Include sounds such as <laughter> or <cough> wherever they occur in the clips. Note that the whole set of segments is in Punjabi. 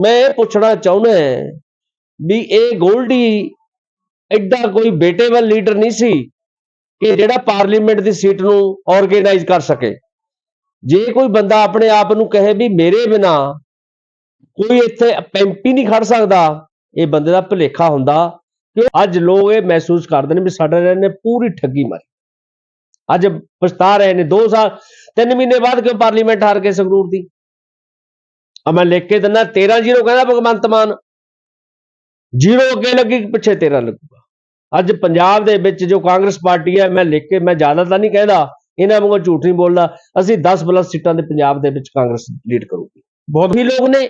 ਮੈਂ ਇਹ ਪੁੱਛਣਾ ਚਾਹੁੰਦਾ ਵੀ ਇਹ ਗੋਲਡੀ ਐਡਾ ਕੋਈ ਬੇਟੇਬਲ ਲੀਡਰ ਨਹੀਂ ਸੀ ਕਿ ਜਿਹੜਾ ਪਾਰਲੀਮੈਂਟ ਦੀ ਸੀਟ ਨੂੰ ਆਰਗੇਨਾਈਜ਼ ਕਰ ਸਕੇ। ਜੇ ਕੋਈ ਬੰਦਾ ਆਪਣੇ ਆਪ ਨੂੰ ਕਹੇ ਵੀ ਮੇਰੇ ਬਿਨਾ ਕੋਈ ਇੱਥੇ ਪੈਂਪੀ ਨਹੀਂ ਖੜ ਸਕਦਾ, ਇਹ ਬੰਦੇ ਦਾ ਭੁਲੇਖਾ ਹੁੰਦਾ ਕਿ ਅੱਜ ਲੋਕ ਇਹ ਮਹਿਸੂਸ ਕਰਦੇ ਨੇ ਵੀ ਸਾਡੇ ਨੇ ਪੂਰੀ ਠੱਗੀ ਮਾਰੀ। ਅੱਜ ਪਛਤਾ ਰਹੇ ਨੇ 2 ਸਾਲ 3 ਮਹੀਨੇ ਬਾਅਦ ਕਿਉਂ ਪਾਰਲੀਮੈਂਟ ਹਾਰ ਗਏ ਸੰਗਰੂਰ ਦੀ? ਆ ਮੈਂ ਲਿਖ ਕੇ ਦਿੰਦਾ 13 ਜ਼ੀਰੋ ਕਹਿੰਦਾ ਭਗਵੰਤ ਮਾਨ। ਜ਼ੀਰੋ ਅੱਗੇ ਲੱਗੀ ਪਿੱਛੇ 13 ਲੱਗੂਗਾ। ਅੱਜ ਪੰਜਾਬ ਦੇ ਵਿੱਚ ਜੋ ਕਾਂਗਰਸ ਪਾਰਟੀ ਹੈ ਮੈਂ ਲਿਖ ਕੇ ਮੈਂ ਜ਼ਿਆਦਾ ਤਾਂ ਨਹੀਂ ਕਹਿੰਦਾ ਇਹਨਾਂ ਵਾਂਗੂ ਝੂਠ ਨਹੀਂ ਬੋਲਦਾ। ਅਸੀਂ 10 ਪਲੱਸ ਸੀਟਾਂ ਦੇ ਪੰਜਾਬ ਦੇ ਵਿੱਚ ਕਾਂਗਰਸ ਲੀਡ ਕਰੂਗੀ। ਬਹੁਤ ਵੀ ਲੋਕ ਨੇ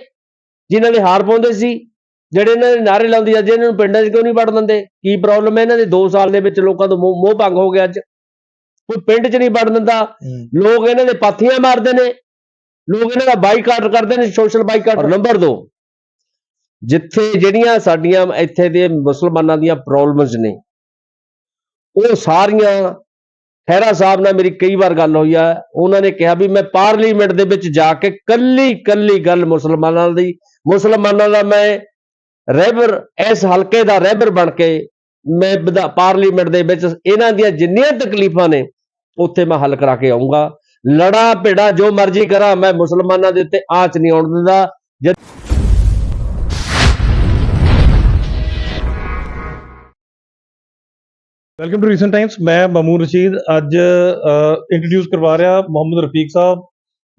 ਜਿਨ੍ਹਾਂ ਦੇ ਹਾਰ ਪਾਉਂਦੇ ਸੀ ਜਿਹੜੇ ਇਹਨਾਂ ਦੇ ਨਾਰੇ ਲਾਉਂਦੇ ਅੱਜ ਇਹਨਾਂ ਨੂੰ ਪਿੰਡਾਂ 'ਚ ਕਿਉਂ ਨਹੀਂ ਵੜ ਦਿੰਦੇ? ਕੀ ਪ੍ਰੋਬਲਮ ਹੈ ਇਹਨਾਂ ਦੇ? 2 ਸਾਲ ਦੇ ਵਿੱਚ ਲੋਕਾਂ ਤੋਂ ਮੋਹ ਮੋਹ ਭੰਗ ਹੋ ਗਿਆ ਅੱਜ। ਕੋਈ ਪਿੰਡ 'ਚ ਨਹੀਂ ਵੜ ਦਿੰਦਾ। ਲੋਕ ਇਹਨਾਂ ਦੇ ਪਾਥੀਆਂ ਮਾਰਦੇ ਨੇ। ਲੋਕ ਇਹਨਾਂ ਦਾ ਬਾਈਕਾਟ ਕਰਦੇ ਨੇ ਸੋਸ਼ਲ ਬਾਈਕਾਟ। ਨੰਬਰ 2 ਜਿੱਥੇ ਜਿਹੜੀਆਂ ਸਾਡੀਆਂ ਇੱਥੇ ਦੇ ਮੁਸਲਮਾਨਾਂ ਦੀਆਂ ਪ੍ਰੋਬਲਮਸ ਨੇ, ਉਹ ਸਾਰੀਆਂ ਖਹਿਰਾ ਸਾਹਿਬ ਨਾਲ ਮੇਰੀ ਕਈ ਵਾਰ ਗੱਲ ਹੋਈ ਆ, ਉਹਨਾਂ ਨੇ ਕਿਹਾ ਵੀ ਮੈਂ ਪਾਰਲੀਮੈਂਟ ਦੇ ਵਿੱਚ ਜਾ ਕੇ ਕੱਲੀ ਕੱਲੀ ਗੱਲ ਮੁਸਲਮਾਨਾਂ ਦੀ, ਮੁਸਲਮਾਨਾਂ ਦਾ ਮੈਂ ਰਹਿਬਰ, ਇਸ ਹਲਕੇ ਦਾ ਰਹਿਬਰ ਬਣ ਕੇ ਮੈਂ ਪਾਰਲੀਮੈਂਟ ਦੇ ਵਿੱਚ ਇਹਨਾਂ ਦੀਆਂ ਜਿੰਨੀਆਂ ਤਕਲੀਫਾਂ ਨੇ, ਉੱਥੇ ਮੈਂ ਹੱਲ ਕਰਾ ਕੇ ਆਉਂਗਾ ਲੜਾ ਭੇੜਾ ਜੋ ਮਰਜ਼ੀ ਕਰਾਂ, ਮੈਂ ਮੁਸਲਮਾਨਾਂ ਦੇ ਉੱਤੇ ਆਂਚ ਨਹੀਂ ਆਉਣ ਦਿੰਦਾ। ਵੈਲਕਮ ਟੂ ਰੀਸੈਂਟ ਟਾਈਮਸ ਮੈਂ ਮਮੂਨ ਰਸ਼ੀਦ, ਅੱਜ ਇੰਟਰੋਡਿਊਸ ਕਰਵਾ ਰਿਹਾ ਮੁਹੰਮਦ ਰਫੀਕ ਸਾਹਿਬ,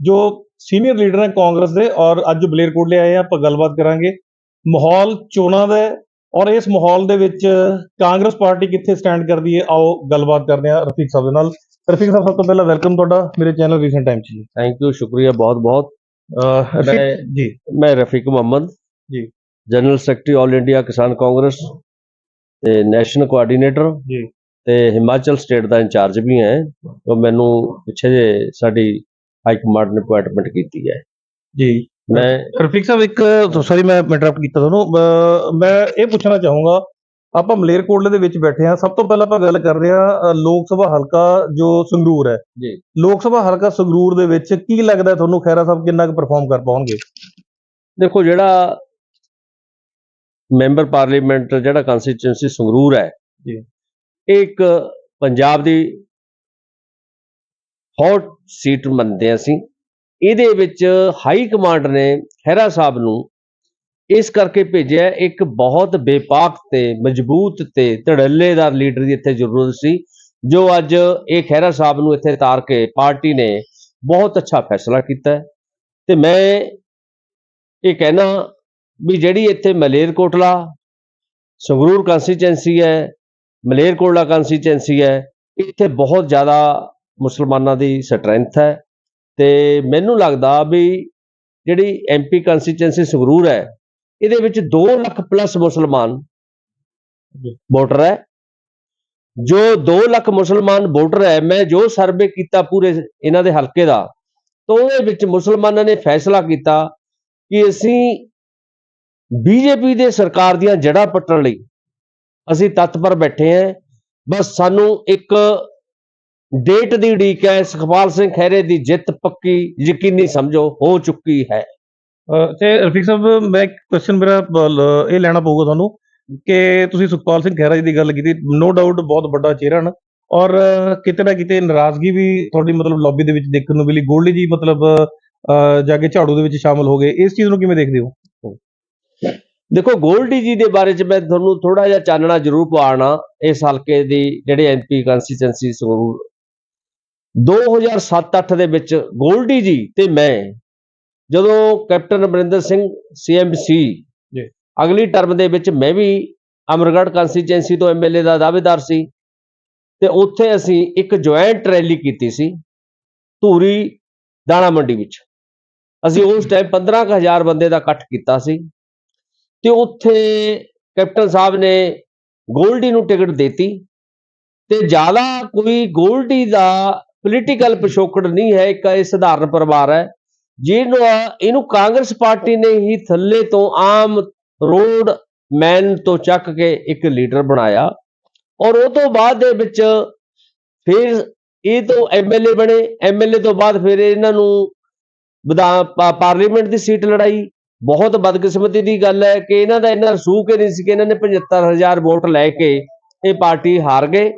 ਜੋ ਸੀਨੀਅਰ ਲੀਡਰ ਹੈ ਕਾਂਗਰਸ ਦੇ ਔਰ ਅੱਜ ਬਲੇਰਕੋਟਲੇ ਆਏ ਆ, ਆਪਾਂ ਗੱਲਬਾਤ ਕਰਾਂਗੇ। ਮਾਹੌਲ ਚੋਣਾਂ ਦਾ ਔਰ ਇਸ ਮਾਹੌਲ ਦੇ ਵਿੱਚ ਕਾਂਗਰਸ ਪਾਰਟੀ ਕਿੱਥੇ ਸਟੈਂਡ ਕਰਦੀ ਹੈ? ਆਓ ਗੱਲਬਾਤ ਕਰਦੇ ਹਾਂ ਰਫੀਕ ਸਾਹਿਬ ਦੇ ਨਾਲ। ਰਫੀਕ ਸਾਹਿਬ ਸਭ ਤੋਂ ਪਹਿਲਾਂ ਵੈਲਕਮ ਤੁਹਾਡਾ। ਮੇਰੇ channel recent times ji. Thank you ਸ਼ੁਕਰੀਆ ਬਹੁਤ ਬਹੁਤ। ਜੀ। ਮੈਂ ਰਫੀਕ ਮੁਹੰਮਦ। ਜੀ। ਜਨਰਲ ਸੈਕਟਰੀ ਆਲ ਇੰਡੀਆ ਕਿਸਾਨ ਕਾਂਗਰਸ ਤੇ ਨੈਸ਼ਨਲ ਕੋਆਰਡੀਨੇਟਰ ਜੀ। ਤੇ ਹਿਮਾਚਲ ਸਟੇਟ ਦਾ ਇੰਚਾਰਜ ਵੀ ਹੈ। ਉਹ ਮੈਨੂੰ ਪਿੱਛੇ ਜੇ ਸਾਡੀ ਹਾਈ ਕਮਾਂਡ ਨੇ ਅਪਾਇੰਟਮੈਂਟ ਕੀਤੀ ਹੈ। ਜੀ। ਮੈਂ ਰਫੀਕ ਸਾਹਿਬ ਇੱਕ ਸੌਰੀ ਮੈਂ ਇੰਟਰਰਪਟ ਕੀਤਾ ਤੁਹਾਨੂੰ। ਮੈਂ ਇਹ ਪੁੱਛਣਾ ਚਾਹੂੰਗਾ ਆਪਾਂ ਮਲੇਰਕੋਟਲੇ ਦੇ ਵਿੱਚ ਬੈਠੇ ਹਾਂ। ਸਭ ਤੋਂ ਪਹਿਲਾਂ ਆਪਾਂ ਗੱਲ ਕਰ ਰਹੇ ਅਹ ਲੋਕ ਸਭਾ ਹਲਕਾ ਜੋ ਸੰਗਰੂਰ ਹੈ। ਜੀ। ਲੋਕ ਸਭਾ ਹਲਕਾ ਸੰਗਰੂਰ ਦੇ ਵਿੱਚ ਕੀ ਲੱਗਦਾ ਤੁਹਾਨੂੰ? ਖੈਰਾ ਸਾਹਿਬ ਕਿੰਨਾ ਕੁ ਪਰਫਾਰਮ ਕਰ ਪਾਉਣਗੇ? ਦੇਖੋ ਜਿਹੜਾ ਮੈਂਬਰ ਪਾਰਲੀਮੈਂਟ ਜਿਹੜਾ ਕੰਸਟੀਚੁਐਂਸੀ ਸੰਗਰੂਰ ਹੈ ਜੀ। ਇਹ ਇੱਕ ਪੰਜਾਬ ਦੀ ਹੌਟ ਸੀਟ ਮੰਨਦੇ ਅਸੀਂ। ਇਹਦੇ ਵਿੱਚ ਹਾਈ ਕਮਾਂਡ ਨੇ ਖਹਿਰਾ ਸਾਹਿਬ ਨੂੰ ਇਸ ਕਰਕੇ ਭੇਜਿਆ, ਇੱਕ ਬਹੁਤ ਬੇਪਾਕ ਤੇ ਮਜ਼ਬੂਤ ਤੇ ਧੜੱਲੇਦਾਰ ਲੀਡਰ ਦੀ ਇੱਥੇ ਜ਼ਰੂਰਤ ਸੀ, ਜੋ ਅੱਜ ਇਹ ਖਹਿਰਾ ਸਾਹਿਬ ਨੂੰ ਇੱਥੇ ਤਾਰ ਕੇ ਪਾਰਟੀ ਨੇ ਬਹੁਤ ਅੱਛਾ ਫੈਸਲਾ ਕੀਤਾ। ਹੈ ਤੇ ਮੈਂ ਇਹ ਕਹਿਣਾ ਵੀ ਜਿਹੜੀ ਇੱਥੇ ਮਲੇਰਕੋਟਲਾ ਸੰਗਰੂਰ ਕੰਸਟੀਚੁਐਂਸੀ ਹੈ, ਮਲੇਰਕੋਟਲਾ ਕੰਸਟੀਚੁਐਂਸੀ ਹੈ, ਇੱਥੇ ਬਹੁਤ ਜ਼ਿਆਦਾ ਮੁਸਲਮਾਨਾਂ ਦੀ ਸਟਰੈਂਥ ਹੈ। ਤੇ ਮੈਨੂੰ ਲੱਗਦਾ ਵੀ ਜਿਹੜੀ ਐਮਪੀ ਕੰਸਟੀਚੁਐਂਸੀ ਸੰਗਰੂਰ ਹੈ, ਇਹਦੇ ਵਿੱਚ 2 ਲੱਖ ਪਲੱਸ ਮੁਸਲਮਾਨ ਵੋਟਰ ਹੈ। ਜੋ 2 ਲੱਖ ਮੁਸਲਮਾਨ ਵੋਟਰ ਹੈ, ਮੈਂ ਜੋ ਸਰਵੇ ਕੀਤਾ ਪੂਰੇ ਇਹਨਾਂ ਦੇ ਹਲਕੇ ਦਾ, ਤਾਂ ਉਹਦੇ ਵਿੱਚ ਮੁਸਲਮਾਨਾਂ ਨੇ ਫੈਸਲਾ ਕੀਤਾ ਕਿ ਅਸੀਂ ਬੀਜੇਪੀ ਦੇ ਸਰਕਾਰ ਦੀਆਂ ਜੜ੍ਹਾਂ ਪੱਟਣ ਲਈ ਅਸੀਂ ਤਤਪਰ ਬੈਠੇ ਹਾਂ। ਬਸ ਸਾਨੂੰ ਇੱਕ ਡੇਟ ਦੀ ਉਡੀਕ ਹੈ ਸੁਖਪਾਲ ਸਿੰਘ ਖਹਿਰੇ ਦੀ ਜਿੱਤ ਪੱਕੀ ਯਕੀਨੀ ਸਮਝੋ ਹੋ ਚੁੱਕੀ ਹੈ। ਤੇ ਰਫੀਕ ਸਾਹਿਬ ਮੈਂ ਕੁਐਸਚਨ ਮੇਰਾ ਇਹ ਲੈਣਾ ਪਊਗਾ ਤੁਹਾਨੂੰ ਕਿ ਤੁਸੀਂ ਸੁਖਪਾਲ ਸਿੰਘ ਖਹਿਰਾ ਜੀ ਦੀ ਗੱਲ ਕੀਤੀ ਨੋ ਡਾਊਟ ਬਹੁਤ ਵੱਡਾ ਚਿਹਰਾ ਹਨ ਔਰ ਕਿਤੇ ਨਾ ਕਿਤੇ ਨਾਰਾਜ਼ਗੀ ਵੀ ਤੁਹਾਡੀ ਮਤਲਬ ਲੌਬੀ ਦੇ ਵਿੱਚ ਦੇਖਣ ਨੂੰ ਮਿਲੀ ਗੋਲਡੀ ਜੀ ਮਤਲਬ ਜਾ ਕੇ ਝਾੜੂ ਦੇ ਵਿੱਚ ਸ਼ਾਮਲ ਹੋ ਗਏ ਇਸ ਚੀਜ਼ ਨੂੰ ਕਿਵੇਂ ਦੇਖਦੇ ਹੋ? ਦੇਖੋ ਗੋਲਡੀ ਜੀ ਦੇ ਬਾਰੇ ਚ ਮੈਂ ਤੁਹਾਨੂੰ ਥੋੜਾ ਜਿਹਾ ਚਾਨਣਾ ਜ਼ਰੂਰ ਪਵਾਣਾ ਇਸ ਹਲਕੇ ਦੀ ਜਿਹੜੇ ਐਮਪੀ ਕੰਸਟੀਚੁਐਂਸੀ ਸੰਗਰੂਰ 2007-8 ਦੇ ਵਿੱਚ ਗੋਲਡੀ ਜੀ ਤੇ ਮੈਂ ਜਦੋਂ ਕੈਪਟਨ ਅਮਰਿੰਦਰ ਸਿੰਘ ਸੀਐਮਸੀ ਜੀ। ਅਗਲੀ ਟਰਮ ਦੇ ਵਿੱਚ ਮੈਂ ਵੀ ਅਮਰਗੜ੍ਹ ਕੰਸਟੀਚੁਐਂਸੀ ਤੋਂ ਐਮਐਲਏ ਦਾ ਦਾਅਵੇਦਾਰ ਸੀ ਤੇ ਉੱਥੇ ਅਸੀਂ ਇੱਕ ਜੁਆਇੰਟ ਰੈਲੀ ਕੀਤੀ ਸੀ ਧੂਰੀ ਦਾਣਾ ਮੰਡੀ ਵਿੱਚ ਅਸੀਂ ਉਸ ਟਾਈਮ 15000 ਬੰਦੇ ਦਾ ਇਕੱਠ ਕੀਤਾ ਸੀ ਤੇ ਉੱਥੇ ਕੈਪਟਨ ਸਾਹਿਬ ਨੇ ਗੋਲਡੀ ਨੂੰ ਟਿਕਟ ਦਿੱਤੀ ਤੇ ਜ਼ਿਆਦਾ ਕੋਈ ਗੋਲਡੀ ਦਾ ਪੋਲੀਟੀਕਲ ਪਿਛੋਕੜ ਨਹੀਂ ਹੈ, ਇੱਕ ਇਹ ਸਧਾਰਨ ਪਰਿਵਾਰ ਹੈ। ਜਿਹਨੂੰ ਇਹਨੂੰ ਕਾਂਗਰਸ ਪਾਰਟੀ ਨੇ ਹੀ ਥੱਲੇ ਤੋਂ ਆਮ ਰੋਡ ਮੈਨ ਤੋਂ ਚੱਕ ਕੇ ਇੱਕ ਲੀਡਰ ਬਣਾਇਆ। ਔਰ ਉਹ ਤੋਂ ਬਾਅਦ ਦੇ ਵਿੱਚ ਫਿਰ ਇਹ ਤੋਂ ਐਮਐਲਏ ਬਣੇ। ਐਮਐਲਏ ਤੋਂ ਬਾਅਦ ਫਿਰ ਇਹਨਾਂ ਨੂੰ ਵਿਧਾਨ ਪਾਰਲੀਮੈਂਟ ਦੀ ਸੀਟ ਲੜਾਈ। ਬਹੁਤ ਬਦਕਿਸਮਤੀ ਦੀ ਗੱਲ ਹੈ ਕਿ ਇਹਨਾਂ ਦਾ ਇੰਨਾ ਰਸੂਖ ਹੀ ਨਹੀਂ ਸੀ ਕਿ ਇਹਨਾਂ ਨੇ 75000 ਵੋਟ ਲੈ ਕੇ ਇਹ ਪਾਰਟੀ ਹਾਰ ਗਏ।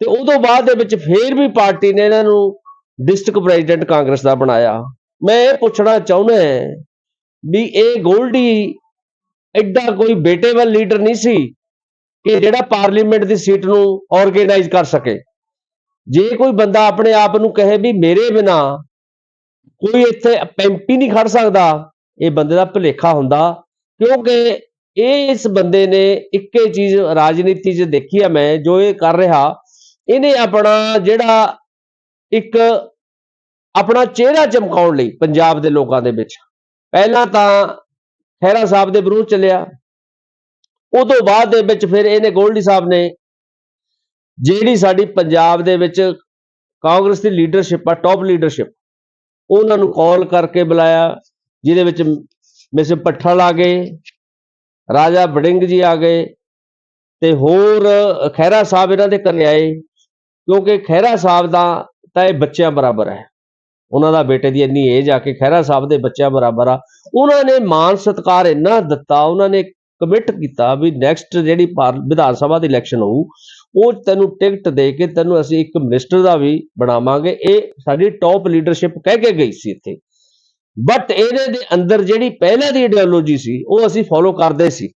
ਤੇ ਉਦੋਂ ਬਾਅਦ ਦੇ ਵਿੱਚ ਫੇਰ ਵੀ ਪਾਰਟੀ ਨੇ ਇਹਨਾਂ ਨੂੰ ਡਿਸਟ੍ਰਿਕਟ ਪ੍ਰੈਜ਼ੀਡੈਂਟ ਕਾਂਗਰਸ ਦਾ ਬਣਾਇਆ। ਮੈਂ ਇਹ ਪੁੱਛਣਾ ਚਾਹੁੰਦਾ ਹਾਂ ਵੀ ਇਹ ਗੋਲਡੀ ਐਡਾ ਕੋਈ ਬੇਟੇਬਲ ਲੀਡਰ ਨਹੀਂ ਸੀ ਕਿ ਜਿਹੜਾ ਪਾਰਲੀਮੈਂਟ ਦੀ ਸੀਟ ਨੂੰ ਆਰਗੇਨਾਈਜ਼ ਕਰ ਸਕੇ। ਜੇ ਕੋਈ ਬੰਦਾ ਆਪਣੇ ਆਪ ਨੂੰ ਕਹੇ ਵੀ ਮੇਰੇ ਬਿਨਾ ਕੋਈ ਇੱਥੇ ਪੈਂਪੀ ਨਹੀਂ ਖੜ ਸਕਦਾ, ਇਹ ਬੰਦੇ ਦਾ ਭੁਲੇਖਾ ਹੁੰਦਾ। ਕਿਉਂਕਿ ਇਹ ਇਸ ਬੰਦੇ ਨੇ ਇੱਕੇ ਚੀਜ਼ ਰਾਜਨੀਤੀ 'ਚ ਦੇਖੀ ਆ ਮੈਂ, ਜੋ ਇਹ ਕਰ ਰਿਹਾ ਇਹਨੇ ਆਪਣਾ ਜਿਹੜਾ ਇੱਕ ਆਪਣਾ ਚਿਹਰਾ ਚਮਕਾਉਣ ਲਈ ਪੰਜਾਬ ਦੇ ਲੋਕਾਂ ਦੇ ਵਿੱਚ। ਪਹਿਲਾਂ ਤਾਂ ਖਹਿਰਾ ਸਾਹਿਬ ਦੇ ਵਿਰੋਧ ਚੱਲਿਆ। ਉਹ ਤੋਂ ਬਾਅਦ ਦੇ ਵਿੱਚ ਫਿਰ ਇਹਨੇ ਗੋਲਡੀ ਸਾਹਿਬ ਨੇ ਜਿਹੜੀ ਸਾਡੀ ਪੰਜਾਬ ਦੇ ਵਿੱਚ ਕਾਂਗਰਸ ਦੀ ਲੀਡਰਸ਼ਿਪ ਆ ਟੌਪ ਲੀਡਰਸ਼ਿਪ ਉਹਨਾਂ ਨੂੰ ਕਾਲ ਕਰਕੇ ਬੁਲਾਇਆ, ਜਿਹਦੇ ਵਿੱਚ ਮਿਸ ਪੱਠਲ ਆ ਗਏ, ਰਾਜਾ ਬੜਿੰਗ ਜੀ ਆ ਗਏ ਤੇ ਹੋਰ ਖਹਿਰਾ ਸਾਹਿਬ ਇਹਨਾਂ ਦੇ ਘਰੇ ਆਏ। ਕਿਉਂਕਿ ਖਹਿਰਾ ਸਾਹਿਬ ਦਾ ਤਾਂ ਇਹ ਬੱਚਿਆਂ ਬਰਾਬਰ ਹੈ। ਉਹਨਾਂ ਦਾ ਬੇਟੇ ਦੀ ਇੰਨੀ ਏਜ ਆ ਕੇ ਖਹਿਰਾ ਸਾਹਿਬ ਦੇ ਬੱਚਿਆਂ ਬਰਾਬਰ ਆ। ਉਹਨਾਂ ਨੇ ਮਾਨ ਸਤਕਾਰ ਇੰਨਾ ਦਿੱਤਾ, ਉਹਨਾਂ ਨੇ ਕਮਿਟ ਕੀਤਾ ਵੀ ਨੈਕਸਟ ਜਿਹੜੀ ਪਾਰ- ਵਿਧਾਨ ਸਭਾ ਦੀ ਇਲੈਕਸ਼ਨ ਹੋਊ, ਉਹ ਤੈਨੂੰ ਟਿਕਟ ਦੇ ਕੇ ਤੈਨੂੰ ਅਸੀਂ ਇੱਕ ਮਿਨਿਸਟਰ ਦਾ ਵੀ ਬਣਾਵਾਂਗੇ। ਇਹ ਸਾਡੀ ਟੌਪ ਲੀਡਰਸ਼ਿਪ ਕਹਿ ਕੇ ਗਈ ਸੀ ਇੱਥੇ। ਬਟ ਇਹਦੇ ਦੇ ਅੰਦਰ ਜਿਹੜੀ ਪਹਿਲਾਂ ਦੀ ਆਈਡੀਓਲੋਜੀ ਸੀ, ਉਹ ਅਸੀਂ ਫੋਲੋ ਕਰਦੇ ਸੀ।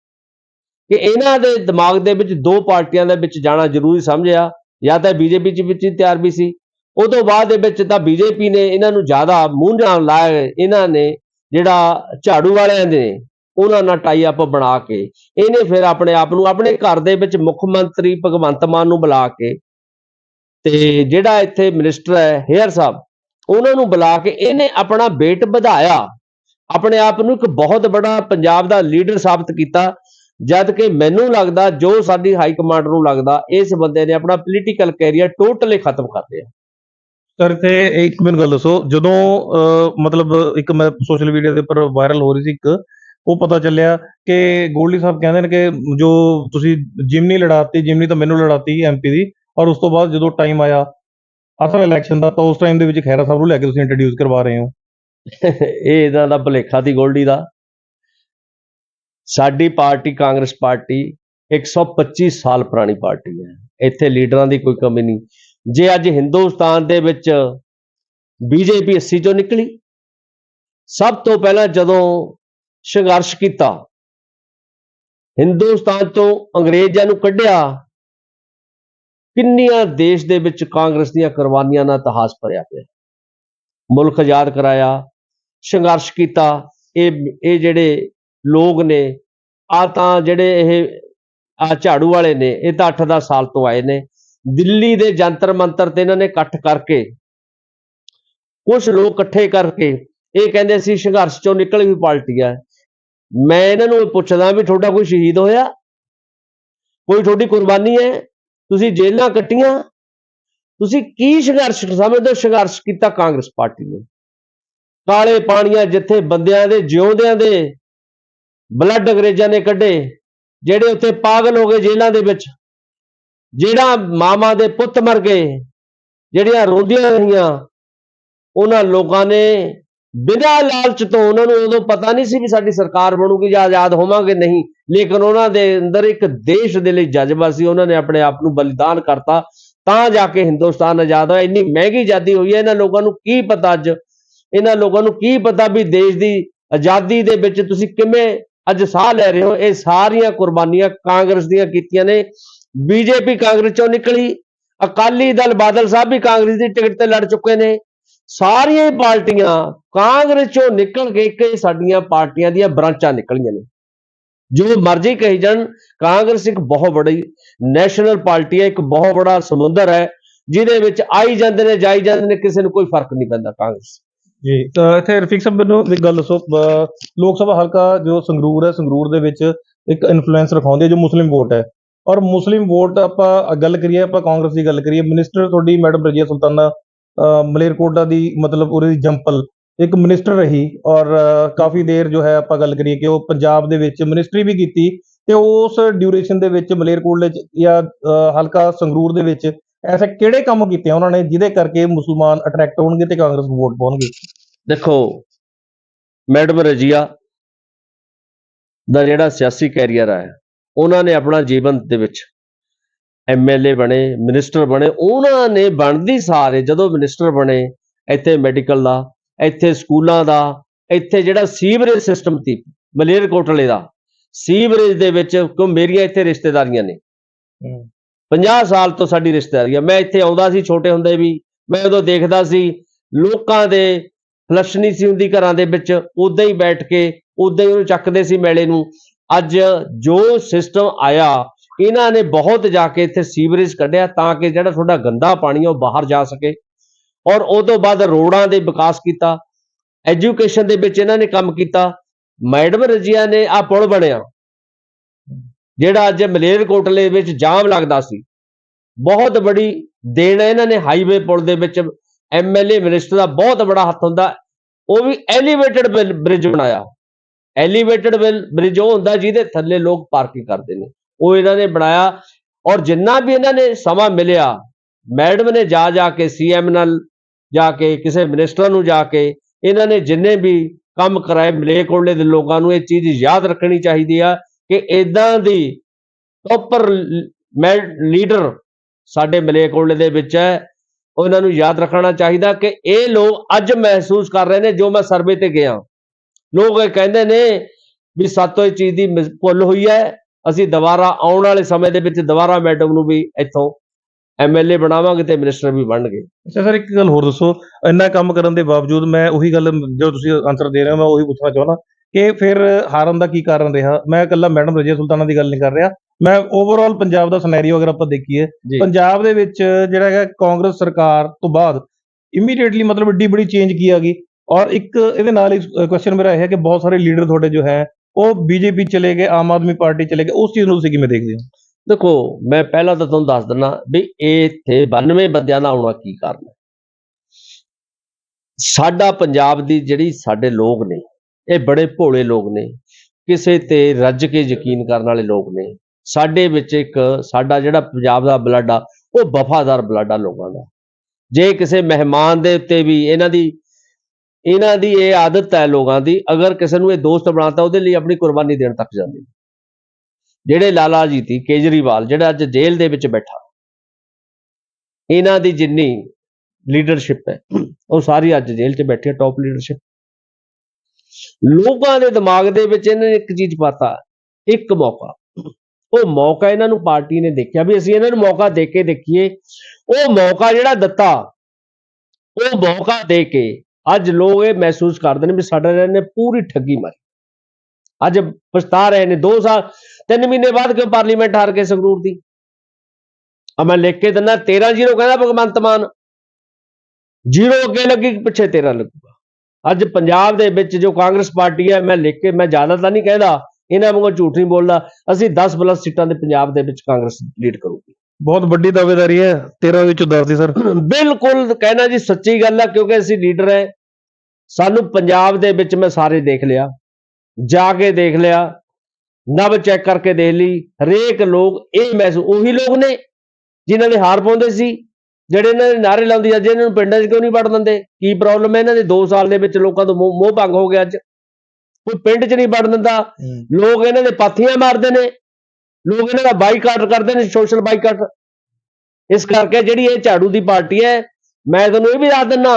ਕਿ ਇਹਨਾਂ ਦੇ ਦਿਮਾਗ ਦੇ ਵਿੱਚ ਦੋ ਪਾਰਟੀਆਂ ਦੇ ਵਿੱਚ ਜਾਣਾ ਜ਼ਰੂਰੀ ਸਮਝਿਆ। ਜਾਂ ਤਾਂ ਬੀਜੇਪੀ ਚ ਵਿੱਚ ਹੀ ਤਿਆਰ ਵੀ ਸੀ। ਉਹ ਤੋਂ ਬਾਅਦ ਦੇ ਵਿੱਚ ਤਾਂ ਬੀਜੇਪੀ ਨੇ ਇਹਨਾਂ ਨੂੰ ਜ਼ਿਆਦਾ ਮੂੰਹ ਨਾਲ ਲਾਇਆ। ਇਹਨਾਂ ਨੇ ਜਿਹੜਾ ਝਾੜੂ ਵਾਲਿਆਂ ਦੇ ਉਹਨਾਂ ਨਾਲ ਟਾਈ ਅਪ ਬਣਾ ਕੇ ਇਹਨੇ ਫਿਰ ਆਪਣੇ ਆਪ ਨੂੰ ਆਪਣੇ ਘਰ ਦੇ ਵਿੱਚ ਮੁੱਖ ਮੰਤਰੀ ਭਗਵੰਤ ਮਾਨ ਨੂੰ ਬੁਲਾ ਕੇ ਤੇ ਜਿਹੜਾ ਇੱਥੇ ਮਿਨਿਸਟਰ ਹੈ, ਹੇਅਰ ਸਾਹਿਬ, ਉਹਨਾਂ ਨੂੰ ਬੁਲਾ ਕੇ ਇਹਨੇ ਆਪਣਾ ਬੇਟ ਵਧਾਇਆ। ਆਪਣੇ ਆਪ ਨੂੰ ਇੱਕ ਬਹੁਤ ਬੜਾ ਪੰਜਾਬ ਦਾ ਲੀਡਰ ਸਾਬਤ ਕੀਤਾ। ਜਦ ਕਿ ਮੈਨੂੰ ਲੱਗਦਾ ਜੋ ਸਾਡੀ ਹਾਈ ਕਮਾਂਡ ਨੂੰ ਲੱਗਦਾ ਇਸ ਬੰਦੇ ਨੇ ਆਪਣਾ ਪੋਲੀਟੀਕਲ ਕੈਰੀਅਰ ਟੋਟਲੀ ਖਤਮ ਕਰ ਦਿਆ ਸਰ ਤੇ ਇੱਕ ਮੈਨੂੰ ਗੱਲ ਦੱਸੋ ਜਦੋਂ ਮਤਲਬ ਇੱਕ ਮੈਂ ਸੋਸ਼ਲ ਮੀਡੀਆ ਦੇ ਉੱਪਰ ਵਾਇਰਲ ਹੋ ਰਹੀ ਸੀ ਇੱਕ ਉਹ ਪਤਾ ਚੱਲਿਆ ਕਿ ਗੋਲਡੀ ਸਾਹਿਬ ਕਹਿੰਦੇ ਨੇ ਕਿ ਜੋ ਤੁਸੀਂ ਜਿਮਨੀ ਲੜਾਤੀ ਜਿਮਨੀ ਤਾਂ ਮੈਨੂੰ ਲੜਾਤੀ ਐਮਪੀ ਦੀ ਔਰ ਉਸ ਤੋਂ ਬਾਅਦ ਜਦੋਂ ਟਾਈਮ ਆਇਆ ਅਸਲ ਇਲੈਕਸ਼ਨ ਦਾ ਤਾਂ ਉਸ ਟਾਈਮ ਦੇ ਵਿੱਚ ਖੈਰਾ ਸਾਹਿਬ ਨੂੰ ਲੈ ਕੇ ਤੁਸੀਂ ਇੰਟਰੋਡਿਊਸ ਕਰਵਾ ਰਹੇ ਹੋ। <laughs> ਇਹ ਇਹਨਾਂ ਦਾ ਭੁਲੇਖਾ ਦੀ ਗੋਲਡੀ ਦਾ। ਸਾਡੀ ਪਾਰਟੀ ਕਾਂਗਰਸ ਪਾਰਟੀ 125 ਸਾਲ ਪੁਰਾਣੀ ਪਾਰਟੀ ਹੈ। ਇੱਥੇ ਲੀਡਰਾਂ ਦੀ ਕੋਈ ਕਮੀ ਨਹੀਂ। ਜੇ ਅੱਜ ਹਿੰਦੁਸਤਾਨ ਦੇ ਵਿੱਚ ਬੀਜੇਪੀ 80 ਚੋਂ ਨਿਕਲੀ, ਸਭ ਤੋਂ ਪਹਿਲਾਂ ਜਦੋਂ ਸੰਘਰਸ਼ ਕੀਤਾ, ਹਿੰਦੁਸਤਾਨ ਤੋਂ ਅੰਗਰੇਜ਼ਾਂ ਨੂੰ ਕੱਢਿਆ, ਕਿੰਨੀਆਂ ਦੇਸ਼ ਦੇ ਵਿੱਚ ਕਾਂਗਰਸ ਦੀਆਂ ਕੁਰਬਾਨੀਆਂ ਦਾ ਇਤਿਹਾਸ ਭਰਿਆ ਪਿਆ। ਮੁਲਕ ਆਜ਼ਾਦ ਕਰਾਇਆ, ਸੰਘਰਸ਼ ਕੀਤਾ, ਇਹ ਇਹ ਜਿਹੜੇ ਲੋਕ ਨੇ। ਆ ਤਾਂ ਜਿਹੜੇ ਇਹ ਆ ਝਾੜੂ ਵਾਲੇ ਨੇ, ਇਹ ਤਾਂ 8-10 ਸਾਲ ਤੋਂ ਆਏ ਨੇ। ਦਿੱਲੀ ਦੇ ਜੰਤਰ ਮੰਤਰ ਤੇ ਇਹਨਾਂ ਨੇ ਇਕੱਠ ਕਰਕੇ ਕੁਝ ਲੋਕ ਇਕੱਠੇ ਕਰਕੇ, ਇਹ ਕਹਿੰਦੇ ਸੀ ਸੰਘਰਸ਼ ਚੋਂ ਨਿਕਲੀ ਹੋਈ ਪਾਰਟੀ ਹੈ ਮੈਂ ਇਹਨਾਂ ਨੂੰ ਪੁੱਛਦਾ ਵੀ ਤੁਹਾਡਾ ਕੋਈ ਸ਼ਹੀਦ ਹੋਇਆ? ਕੋਈ ਤੁਹਾਡੀ ਕੁਰਬਾਨੀ ਹੈ? ਤੁਸੀਂ ਜੇਲ੍ਹਾਂ ਕੱਟੀਆਂ? ਤੁਸੀਂ ਕੀ ਸੰਘਰਸ਼ ਸਮਝਦੇ ਹੋ? ਸੰਘਰਸ਼ ਕੀਤਾ ਕਾਂਗਰਸ ਪਾਰਟੀ ਨੇ। ਕਾਲੇ ਪਾਣੀਆਂ ਜਿੱਥੇ ਬੰਦਿਆਂ ਦੇ, ਜਿਉਂਦਿਆਂ ਦੇ ਬਲੱਡ ਅੰਗਰੇਜ਼ਾਂ ਨੇ ਕੱਢੇ, ਜਿਹੜੇ ਉੱਥੇ ਪਾਗਲ ਹੋ ਗਏ ਜੇਲ੍ਹਾਂ ਦੇ ਵਿੱਚ, ਜਿਹੜਾ ਮਾਮਾ ਦੇ ਪੁੱਤ ਮਰ ਗਏ, ਜਿਹੜੀਆਂ ਰੋਂਦੀਆਂ ਰਹੀਆਂ, ਉਹਨਾਂ ਲੋਕਾਂ ਨੇ ਬਿਨਾਂ ਲਾਲਚ ਤੋਂ ਉਹਨਾਂ ਨੂੰ ਉਦੋਂ ਪਤਾ ਨਹੀਂ ਸੀ ਵੀ ਸਾਡੀ ਸਰਕਾਰ ਬਣੂਗੀ ਜਾਂ ਆਜ਼ਾਦ ਹੋਵਾਂਗੇ ਨਹੀਂ, ਲੇਕਿਨ ਉਹਨਾਂ ਦੇ ਅੰਦਰ ਇੱਕ ਦੇਸ਼ ਦੇ ਲਈ ਜਜ਼ਬਾ ਸੀ, ਉਹਨਾਂ ਨੇ ਆਪਣੇ ਆਪ ਨੂੰ ਬਲੀਦਾਨ ਕਰਤਾ, ਤਾਂ ਜਾ ਕੇ ਹਿੰਦੁਸਤਾਨ ਆਜ਼ਾਦ ਹੋਇਆ। ਇੰਨੀ ਮਹਿੰਗੀ ਆਜ਼ਾਦੀ ਹੋਈ ਹੈ, ਇਹਨਾਂ ਲੋਕਾਂ ਨੂੰ ਕੀ ਪਤਾ ਅੱਜ? ਇਹਨਾਂ ਲੋਕਾਂ ਨੂੰ ਕੀ ਪਤਾ ਵੀ ਦੇਸ਼ ਦੀ ਆਜ਼ਾਦੀ ਦੇ ਵਿੱਚ ਤੁਸੀਂ ਕਿਵੇਂ ਅੱਜ ਸਾਹ ਲੈ ਰਹੇ ਹੋ। ਇਹ ਸਾਰੀਆਂ ਕੁਰਬਾਨੀਆਂ ਕਾਂਗਰਸ ਦੀਆਂ ਕੀਤੀਆਂ ਨੇ। ਬੀਜੇਪੀ ਕਾਂਗਰਸ ਚੋਂ ਨਿਕਲੀ। ਅਕਾਲੀ ਦਲ ਬਾਦਲ ਸਾਹਿਬ ਵੀ ਕਾਂਗਰਸ ਦੀ ਟਿਕਟ ਤੇ ਲੜ ਚੁੱਕੇ ਨੇ। ਸਾਰੀਆਂ ਹੀ ਪਾਰਟੀਆਂ ਕਾਂਗਰਸ ਚੋਂ ਨਿਕਲ ਕੇ ਇੱਕ ਸਾਡੀਆਂ ਪਾਰਟੀਆਂ ਦੀਆਂ ਬ੍ਰਾਂਚਾਂ ਨਿਕਲੀਆਂ ਨੇ। ਜੋ ਮਰਜ਼ੀ ਕਹੀ ਜਾਣ, ਕਾਂਗਰਸ ਇੱਕ ਬਹੁਤ ਬੜੀ ਨੈਸ਼ਨਲ ਪਾਰਟੀ ਹੈ, ਇੱਕ ਬਹੁਤ ਬੜਾ ਸਮੁੰਦਰ ਹੈ, ਜਿਹਦੇ ਵਿੱਚ ਆਈ ਜਾਂਦੇ ਨੇ, ਜਾਈ ਜਾਂਦੇ ਨੇ, ਕਿਸੇ ਨੂੰ ਕੋਈ ਫ਼ਰਕ ਨਹੀਂ ਪੈਂਦਾ ਕਾਂਗਰਸ। ਜੀ। ਤਾਂ ਇੱਥੇ ਰਫੀਕ ਸਾਹਿਬ ਮੈਨੂੰ ਇੱਕ ਗੱਲ ਦੱਸੋ ਲੋਕ ਸਭਾ ਹਲਕਾ ਜੋ ਸੰਗਰੂਰ ਹੈ ਸੰਗਰੂਰ ਦੇ ਵਿੱਚ ਇੱਕ ਇਨਫਲੂਐਂਸ ਰਖਾਉਂਦੇ ਆ ਜੋ ਮੁਸਲਿਮ ਵੋਟ ਹੈ। ਔਰ ਮੁਸਲਿਮ ਵੋਟ ਆਪਾਂ ਗੱਲ ਕਰੀਏ ਆਪਾਂ ਕਾਂਗਰਸ ਦੀ ਗੱਲ ਕਰੀਏ ਮਿਨਿਸਟਰ ਤੁਹਾਡੀ ਮੈਡਮ ਰਜੀਆ ਸੁਲਤਾਨਾ ਅਹ, ਦੀ ਮਤਲਬ ਉਹਦੀ ਜੰਪਲ ਇੱਕ ਮਿਨਿਸਟਰ ਰਹੀ। ਔਰ ਕਾਫੀ ਦੇਰ ਜੋ ਹੈ ਆਪਾਂ ਗੱਲ ਕਰੀਏ ਕਿ ਉਹ ਪੰਜਾਬ ਦੇ ਵਿੱਚ ਮਿਨਿਸਟਰੀ ਵੀ ਕੀਤੀ ਤੇ ਉਸ ਡਿਊਰੇਸ਼ਨ ਦੇ ਵਿੱਚ ਮਲੇਰਕੋਟਲੇ ਚ ਜਾਂ ਹਲਕਾ ਸੰਗਰੂਰ ਦੇ ਵਿੱਚ ਐਸੇ ਕਿਹੜੇ ਕੰਮ ਕੀਤੇ ਉਹਨਾਂ ਨੇ ਜਿਹਦੇ ਕਰਕੇ ਮੁਸਲਮਾਨ ਅਟਰੈਕਟ ਹੋਣਗੇ ਤੇ ਕਾਂਗਰਸ ਨੂੰ ਵੋਟ ਪਾਉਣਗੇ? ਦੇਖੋ ਮੈਡਮ ਰਜੀਆ ਦਾ ਜਿਹੜਾ ਸਿਆਸੀ ਕੈਰੀਅਰ ਹੈ ਉਹਨਾਂ ਨੇ ਆਪਣਾ ਜੀਵਨ ਦੇ ਵਿੱਚ ਐਮਐਲਏ ਬਣੇ ਮਿਨਿਸਟਰ ਬਣੇ ਉਹਨਾਂ ਨੇ ਬਣਦੀ ਸਾਰੇ ਜਦੋਂ ਮਿਨਿਸਟਰ ਬਣੇ ਇੱਥੇ ਮੈਡੀਕਲ ਦਾ ਇੱਥੇ ਸਕੂਲਾਂ ਦਾ ਇੱਥੇ ਜਿਹੜਾ ਸੀਵਰੇਜ ਸਿਸਟਮ ਸੀ ਮਲੇਰਕੋਟਲੇ ਦਾ ਸੀਵਰੇਜ ਦੇ ਵਿੱਚ ਕਿਉਂ ਮੇਰੀਆਂ ਇੱਥੇ ਰਿਸ਼ਤੇਦਾਰੀਆਂ ਨੇ? 50 ਸਾਲ ਤੋਂ ਸਾਡੀ ਰਿਸ਼ਤੇਦਾਰੀ ਆ। ਮੈਂ ਇੱਥੇ ਆਉਂਦਾ ਸੀ ਛੋਟੇ ਹੁੰਦੇ ਵੀ, ਮੈਂ ਉਦੋਂ ਦੇਖਦਾ ਸੀ, ਲੋਕਾਂ ਦੇ ਫਲਸ਼ ਨਹੀਂ ਸੀ ਹੁੰਦੀ ਘਰਾਂ ਦੇ ਵਿੱਚ, ਉਦਾਂ ਹੀ ਬੈਠ ਕੇ, ਉਦਾਂ ਹੀ ਉਹਨੂੰ ਚੱਕਦੇ ਸੀ ਮੇਲੇ ਨੂੰ। ਅੱਜ ਜੋ ਸਿਸਟਮ ਆਇਆ, ਇਹਨਾਂ ਨੇ ਬਹੁਤ ਜਾ ਕੇ ਇੱਥੇ ਸੀਵਰੇਜ ਕੱਢਿਆ ਤਾਂ ਕਿ ਜਿਹੜਾ ਤੁਹਾਡਾ ਗੰਦਾ ਪਾਣੀ ਆ ਉਹ ਬਾਹਰ ਜਾ ਸਕੇ। ਔਰ ਉਹ ਤੋਂ ਬਾਅਦ ਰੋਡਾਂ ਦੇ ਵਿਕਾਸ ਕੀਤਾ ਐਜੂਕੇਸ਼ਨ ਦੇ ਵਿੱਚ ਇਹਨਾਂ ਨੇ ਕੰਮ ਕੀਤਾ। ਮੈਡਮ ਰਜੀਆ ਨੇ ਆ ਪੁਲ ਬਣਿਆ। ਜਿਹੜਾ ਅੱਜ ਮਲੇਰਕੋਟਲੇ ਵਿੱਚ ਜਾਮ ਲੱਗਦਾ ਸੀ। ਬਹੁਤ ਬੜੀ ਦੇਣ ਹੈ ਇਹਨਾਂ ਨੇ ਹਾਈਵੇ ਪੁਲ ਦੇ ਵਿੱਚ। ਐਮਐਲਏ ਮਿਨਿਸਟਰ ਦਾ ਬਹੁਤ ਬੜਾ ਹੱਥ ਹੁੰਦਾ। ਉਹ ਵੀ ਐਲੀਵੇਟਡ ਬ੍ਰਿਜ ਬਣਾਇਆ। ਐਲੀਵੇਟਡ ਬ੍ਰਿਜ ਉਹ ਹੁੰਦਾ ਜਿਹਦੇ ਥੱਲੇ ਲੋਕ ਪਾਰਕਿੰਗ ਕਰਦੇ ਨੇ। ਉਹ ਇਹਨਾਂ ਨੇ ਬਣਾਇਆ। ਔਰ ਜਿੰਨਾ ਵੀ ਇਹਨਾਂ ਨੇ ਸਮਾਂ ਮਿਲਿਆ ਮੈਡਮ ਨੇ ਜਾ ਜਾ ਕੇ ਸੀਐਮ ਨਾਲ ਜਾ ਕੇ, ਕਿਸੇ ਮਿਨਿਸਟਰ ਨੂੰ ਜਾ ਕੇ, ਇਹਨਾਂ ਨੇ ਜਿੰਨੇ ਵੀ ਕੰਮ ਕਰਾਏ ਮਲੇਰਕੋਟਲੇ ਦੇ ਲੋਕਾਂ ਨੂੰ, ਇਹ ਚੀਜ਼ ਯਾਦ ਰੱਖਣੀ ਚਾਹੀਦੀ ਆ। ਕਿ ਇਦਾਂ ਦੀ ਪ੍ਰੋਪਰ ਲੀਡਰ ਸਾਡੇ ਮਲੇਰਕੋਟਲੇ ਦੇ ਵਿੱਚ ਹੈ, ਉਹਨਾਂ ਨੂੰ ਯਾਦ ਰੱਖਣਾ ਚਾਹੀਦਾ ਕਿ ਇਹ ਲੋਕ ਅੱਜ ਮਹਿਸੂਸ ਕਰ ਰਹੇ ਨੇ ਜੋ ਮੈਂ ਸਰਵੇ ਤੇ ਗਿਆ। ਲੋਕ ਇਹ ਕਹਿੰਦੇ ਨੇ ਵੀ ਸਾਤੋਂ ਇਹ ਚੀਜ਼ ਦੀ ਭੁੱਲ ਹੋਈ ਹੈ, ਅਸੀਂ ਦੁਬਾਰਾ ਆਉਣ ਵਾਲੇ ਸਮੇਂ ਦੇ ਵਿੱਚ ਦੁਬਾਰਾ ਮੈਡਮ ਨੂੰ ਵੀ ਇੱਥੋਂ ਐਮਐਲਏ ਬਣਾਵਾਂਗੇ ਤੇ ਮਿਨਿਸਟਰ ਵੀ ਬਣਨਗੇ। ਅੱਛਾ ਸਰ, ਇੱਕ ਗੱਲ ਹੋਰ ਦੱਸੋ, ਇੰਨਾ ਕੰਮ ਕਰਨ ਦੇ ਬਾਵਜੂਦ ਮੈਂ ਉਹੀ ਗੱਲ, ਜੋ ਤੁਸੀਂ ਆਨਸਰ ਦੇ ਰਹੇ ਹੋ, ਮੈਂ ਉਹੀ ਪੁੱਛਣਾ ਚਾਹੁੰਦਾ ਕਿ ਫਿਰ ਹਾਰਨ ਦਾ ਕੀ ਕਾਰਨ ਰਿਹਾ? ਮੈਂ ਇਕੱਲਾ ਮੈਡਮ ਰਜੀਆ ਸੁਲਤਾਨਾ ਦੀ ਗੱਲ ਨਹੀਂ ਕਰ ਰਿਹਾ। ਮੈਂ ਓਵਰਆਲ ਪੰਜਾਬ ਦਾ ਸਿਨੈਰੀਓ ਅਗਰ ਆਪਾਂ ਦੇਖੀਏ ਪੰਜਾਬ ਦੇ ਵਿੱਚ ਜਿਹੜਾ ਹੈਗਾ ਕਾਂਗਰਸ ਸਰਕਾਰ ਤੋਂ ਬਾਅਦ ਇਮੀਡੀਏਟਲੀ ਮਤਲਬ ਏਡੀ ਬੜੀ ਚੇਂਜ ਕੀ ਆ ਗਈ? ਔਰ ਇੱਕ ਇਹਦੇ ਨਾਲ ਹੀ ਕੁਐਸਚਨ ਮੇਰਾ ਇਹ ਹੈ ਕਿ ਬਹੁਤ ਸਾਰੇ ਲੀਡਰ ਤੁਹਾਡੇ ਜੋ ਹੈ ਉਹ ਬੀਜੇਪੀ ਚਲੇ ਗਏ ਆਮ ਆਦਮੀ ਪਾਰਟੀ ਚਲੇ ਗਏ ਉਸ ਚੀਜ਼ ਨੂੰ ਤੁਸੀਂ ਕਿਵੇਂ ਦੇਖਦੇ ਹੋ? ਦੇਖੋ ਮੈਂ ਪਹਿਲਾਂ ਤਾਂ ਤੁਹਾਨੂੰ ਦੱਸ ਦਿੰਦਾ ਵੀ ਇਹ ਇੱਥੇ 92 ਬੰਦਿਆਂ ਦਾ ਆਉਣਾ ਕੀ ਕਾਰਨ ਹੈ? ਸਾਡਾ ਪੰਜਾਬ ਦੀ ਜਿਹੜੀ ਸਾਡੇ ਲੋਕ ਨੇ ਇਹ ਬੜੇ ਭੋਲੇ ਲੋਕ ਨੇ, ਕਿਸੇ ਤੇ ਰੱਜ ਕੇ ਯਕੀਨ ਕਰਨ ਵਾਲੇ ਲੋਕ ਨੇ। ਸਾਡੇ ਵਿੱਚ ਇੱਕ ਸਾਡਾ ਜਿਹੜਾ ਪੰਜਾਬ ਦਾ ਬਲੱਡ ਆ, ਉਹ ਵਫਾਦਾਰ ਬਲੱਡ ਆ ਲੋਕਾਂ ਦਾ। ਜੇ ਕਿਸੇ ਮਹਿਮਾਨ ਦੇ ਉੱਤੇ ਵੀ ਇਹਨਾਂ ਦੀ ਇਹਨਾਂ ਦੀ ਇਹ ਆਦਤ ਹੈ ਲੋਕਾਂ ਦੀ, ਅਗਰ ਕਿਸੇ ਨੂੰ ਇਹ ਦੋਸਤ ਬਣਾਤਾ, ਉਹਦੇ ਲਈ ਆਪਣੀ ਕੁਰਬਾਨੀ ਦੇਣ ਤੱਕ ਜਾਂਦੇ ਜਿਹੜੇ ਲਾਲਾ ਜੀ ਸੀ, ਕੇਜਰੀਵਾਲ, ਜਿਹੜਾ ਅੱਜ ਜੇਲ੍ਹ ਦੇ ਵਿੱਚ ਬੈਠਾ, ਇਹਨਾਂ ਦੀ ਜਿੰਨੀ ਲੀਡਰਸ਼ਿਪ ਹੈ, ਉਹ ਸਾਰੀ ਅੱਜ ਜੇਲ੍ਹ 'ਚ ਬੈਠੀ ਹੈ ਟੌਪ ਲੀਡਰਸ਼ਿਪ ਲੋਕਾਂ ਦੇ ਦਿਮਾਗ ਦੇ ਵਿੱਚ ਇਹਨਾਂ ਨੇ ਇੱਕ ਚੀਜ਼ ਪਾਤਾ, ਇੱਕ ਮੌਕਾ। ਉਹ ਮੌਕਾ ਇਹਨਾਂ ਨੂੰ ਪਾਰਟੀ ਨੇ ਦੇਖਿਆ ਵੀ ਅਸੀਂ ਇਹਨਾਂ ਨੂੰ ਮੌਕਾ ਦੇ ਕੇ ਦੇਖੀਏ। ਉਹ ਮੌਕਾ ਜਿਹੜਾ ਦਿੱਤਾ, ਉਹ ਮੌਕਾ ਦੇ ਕੇ ਅੱਜ ਲੋਕ ਇਹ ਮਹਿਸੂਸ ਕਰਦੇ ਨੇ ਵੀ ਸਾਡੇ ਨੇ ਪੂਰੀ ਠੱਗੀ ਮਾਰੀ। ਅੱਜ ਪਛਤਾ ਰਹੇ ਨੇ 2 ਸਾਲ, ਤਿੰਨ ਮਹੀਨੇ ਬਾਅਦ ਕਿਉਂ ਪਾਰਲੀਮੈਂਟ ਹਾਰ ਕੇ ਸੰਗਰੂਰ ਦੀ? ਆ ਮੈਂ ਲਿਖ ਕੇ ਦਿੰਦਾ 13 ਜ਼ੀਰੋ ਕਹਿੰਦਾ ਭਗਵੰਤ ਮਾਨ। ਜ਼ੀਰੋ ਅੱਗੇ ਲੱਗੀ, ਪਿੱਛੇ 13 ਲੱਗੂਗਾ। ਅੱਜ ਪੰਜਾਬ ਦੇ ਵਿੱਚ ਜੋ ਕਾਂਗਰਸ ਪਾਰਟੀ ਹੈ ਮੈਂ ਲਿਖ ਕੇ ਮੈਂ ਜ਼ਿਆਦਾ ਤਾਂ ਨਹੀਂ ਕਹਿੰਦਾ ਇਹਨਾਂ ਵਾਂਗੂ ਝੂਠ ਨਹੀਂ ਬੋਲਦਾ ਅਸੀਂ 10 ਪਲੱਸ ਸੀਟਾਂ ਦੇ ਪੰਜਾਬ ਦੇ ਵਿੱਚ ਕਾਂਗਰਸ ਲੀਡ ਕਰੂਗੀ। ਬਹੁਤ ਵੱਡੀ ਦਾਅਵੇਦਾਰੀ ਹੈ 13 ਵਿੱਚੋਂ 10 ਦੀ ਸਰ। ਬਿਲਕੁਲ ਕਹਿਣਾ ਜੀ ਸੱਚੀ ਗੱਲ ਹੈ ਕਿਉਂਕਿ ਅਸੀਂ ਲੀਡਰ ਹੈ। ਸਾਨੂੰ ਪੰਜਾਬ ਦੇ ਵਿੱਚ ਮੈਂ ਸਾਰੇ ਦੇਖ ਲਿਆ ਜਾ ਕੇ ਦੇਖ ਲਿਆ ਨਵ ਚੈੱਕ ਕਰਕੇ ਦੇਖ ਲਈ ਹਰੇਕ ਲੋਕ ਇਹ ਮਹਿਸੂਸ ਉਹੀ ਲੋਕ ਨੇ ਜਿਨ੍ਹਾਂ ਨੇ ਹਾਰ ਪਾਉਂਦੇ ਸੀ। ਜਿਹੜੇ ਇਹਨਾਂ ਦੇ ਨਾਰੇ ਲਾਉਂਦੀ ਅੱਜ ਇਹਨਾਂ ਨੂੰ ਪਿੰਡਾਂ 'ਚ ਕਿਉਂ ਨਹੀਂ ਵੜ ਦਿੰਦੇ? ਕੀ ਪ੍ਰੋਬਲਮ ਹੈ ਇਹਨਾਂ ਦੇ? 2 ਸਾਲ ਦੇ ਵਿੱਚ ਲੋਕਾਂ ਤੋਂ ਮੋਹ ਭੰਗ ਹੋ ਗਿਆ ਅੱਜ। ਕੋਈ ਪਿੰਡ 'ਚ ਨਹੀਂ ਵੜ ਦਿੰਦਾ। ਲੋਕ ਇਹਨਾਂ ਦੇ ਪਾਥੀਆਂ ਮਾਰਦੇ ਨੇ। ਲੋਕ ਇਹਨਾਂ ਦਾ ਬਾਈਕਾਟ ਕਰਦੇ ਨੇ ਸੋਸ਼ਲ ਬਾਈਕਾਟ। ਇਸ ਕਰਕੇ ਜਿਹੜੀ ਇਹ ਝਾੜੂ ਦੀ ਪਾਰਟੀ ਹੈ ਮੈਂ ਤੁਹਾਨੂੰ ਇਹ ਵੀ ਦੱਸ ਦਿੰਨਾ।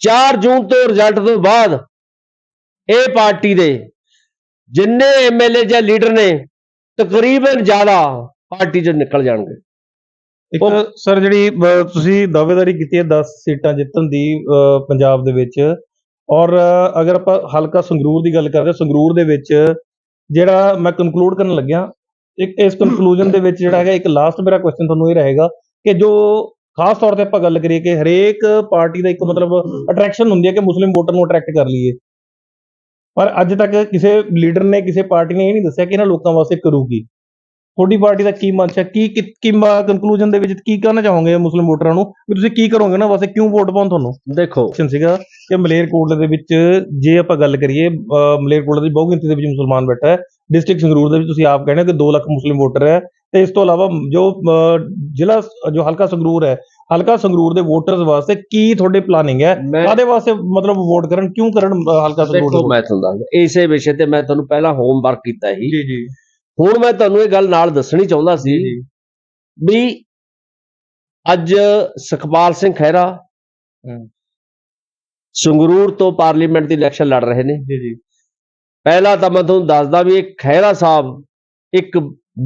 4 ਜੂਨ ਤੋਂ ਰਿਜ਼ਲਟ ਤੋਂ ਬਾਅਦ ਇਹ ਪਾਰਟੀ ਦੇ ਜਿੰਨੇ ਐਮਐਲਏ ਜਾਂ ਲੀਡਰ ਨੇ ਤਕਰੀਬਨ ਜ਼ਿਆਦਾ ਪਾਰਟੀ ਚੋਂ ਨਿਕਲ ਜਾਣਗੇ। ਇੱਕ ਸਰ ਜਿਹੜੀ ਅਹ, ਤੁਸੀਂ ਦਾਅਵੇਦਾਰੀ ਕੀਤੀ ਹੈ 10 ਸੀਟਾਂ ਜਿੱਤਣ ਦੀ ਅਹ, ਪੰਜਾਬ ਦੇ ਵਿੱਚ। ਔਰ ਅਹ, ਅਗਰ ਆਪਾਂ ਹਲਕਾ ਸੰਗਰੂਰ ਦੀ ਗੱਲ ਕਰਦੇ ਹਾਂ ਸੰਗਰੂਰ ਦੇ ਵਿੱਚ ਜਿਹੜਾ ਮੈਂ ਕਨਕਲੂਡ ਕਰਨ ਲੱਗਿਆ ਇੱਕ ਇਸ ਕਨਕਲੂਜਨ ਦੇ ਵਿੱਚ ਜਿਹੜਾ ਹੈਗਾ ਇੱਕ ਲਾਸਟ ਮੇਰਾ ਕੁਐਸਚਨ ਤੁਹਾਨੂੰ ਇਹ ਰਹੇਗਾ ਕਿ ਜੋ ਖਾਸ ਤੌਰ ਤੇ ਆਪਾਂ ਗੱਲ ਕਰੀਏ ਕਿ ਹਰੇਕ ਪਾਰਟੀ ਦਾ ਇੱਕ ਮਤਲਬ ਅਟਰੈਕਸ਼ਨ ਹੁੰਦੀ ਹੈ ਕਿ ਮੁਸਲਿਮ ਵੋਟਰ ਨੂੰ ਅਟਰੈਕਟ ਕਰ ਲਈਏ। ਪਰ ਅੱਜ ਤੱਕ ਕਿਸੇ ਲੀਡਰ ਨੇ ਕਿਸੇ ਪਾਰਟੀ ਨੇ ਇਹ ਨਹੀਂ ਦੱਸਿਆ ਕਿ ਇਹਨਾਂ ਲੋਕਾਂ ਵਾਸਤੇ ਕਰੂਗੀ। ਤੁਹਾਡੀ ਪਾਰਟੀ ਦਾ ਕੀ ਮੰਚ ਹੈ? ਕੀ ਕੀ- ਕਨਕਲੂਜਨ ਦੇ ਵਿੱਚ ਕੀ ਕਹਿਣਾ ਚਾਹੋਗੇ ਮੁਸਲਿਮ ਵੋਟਰਾਂ ਨੂੰ? ਵੀ ਤੁਸੀਂ ਕੀ ਕਰੋਗੇ ਨਾ? ਵਾਸਤੇ ਕਿਉਂ ਵੋਟ ਪਾਉਣ ਤੁਹਾਨੂੰ? ਦੇਖੋ। ਕੁਐਸਚਨ ਸੀਗਾ ਕਿ ਮਲੇਰਕੋਟਲੇ ਦੇ ਵਿੱਚ ਜੇ ਆਪਾਂ ਗੱਲ ਕਰੀਏ ਮਲੇਰਕੋਟਲੇ ਦੀ ਬਹੁ ਗਿਣਤੀ ਦੇ ਵਿੱਚ ਮੁਸਲਮਾਨ ਬੈਠਾ ਹੈ। ਡਿਸਟ੍ਰਿਕਟ ਸੰਗਰੂਰ ਦੇ ਵਿੱਚ ਤੁਸੀਂ ਆਪ ਕਹਿੰਦੇ ਹੋ ਕਿ 2 ਲੱਖ ਮੁਸਲਿਮ ਵੋਟਰ ਹੈ। ਤੇ ਇਸ ਤੋਂ ਇਲਾਵਾ ਜੋ ਜ਼ਿਲ੍ਹਾ ਜੋ ਹਲਕਾ ਸੰਗਰੂਰ ਹੈ ਹਲਕਾ ਸੰਗਰੂਰ ਦੇ ਵੋਟਰਸ ਵਾਸਤੇ ਕੀ ਤੁਹਾਡੇ ਪਲਾਨਿੰਗ ਹੈ? ਕਾਦੇ ਵਾਸਤੇ ਮਤਲਬ ਵੋਟ ਕਰਨ? ਕਿਉਂ ਕਰਨ ਹਲਕਾ ਸੰਗਰੂਰ ਦੇਖੋ ਮੈਂ ਤੁਹਾਨੂੰ ਦੱਸਦਾ। ਇਸੇ ਵਿਸ਼ੇ ਤੇ ਮੈਂ ਤੁਹਾਨੂੰ ਪਹਿਲਾਂ ਹੋਮਵਰਕ ਕੀਤਾ ਸੀ। ਜੀ ਜੀ। ਹੁਣ ਮੈਂ ਤੁਹਾਨੂੰ ਇਹ ਗੱਲ ਨਾਲ ਦੱਸਣੀ ਚਾਹੁੰਦਾ ਸੀ ਵੀ ਅੱਜ ਸੁਖਪਾਲ ਸਿੰਘ ਖਹਿਰਾ। ਸੰਗਰੂਰ ਤੋਂ ਪਾਰਲੀਮੈਂਟ ਦੀ ਇਲੈਕਸ਼ਨ ਲੜ ਰਹੇ ਨੇ। ਜੀ ਜੀ। ਪਹਿਲਾਂ ਤਾਂ ਮੈਂ ਤੁਹਾਨੂੰ ਦੱਸਦਾ ਵੀ ਇਹ ਖਹਿਰਾ ਸਾਹਿਬ ਇੱਕ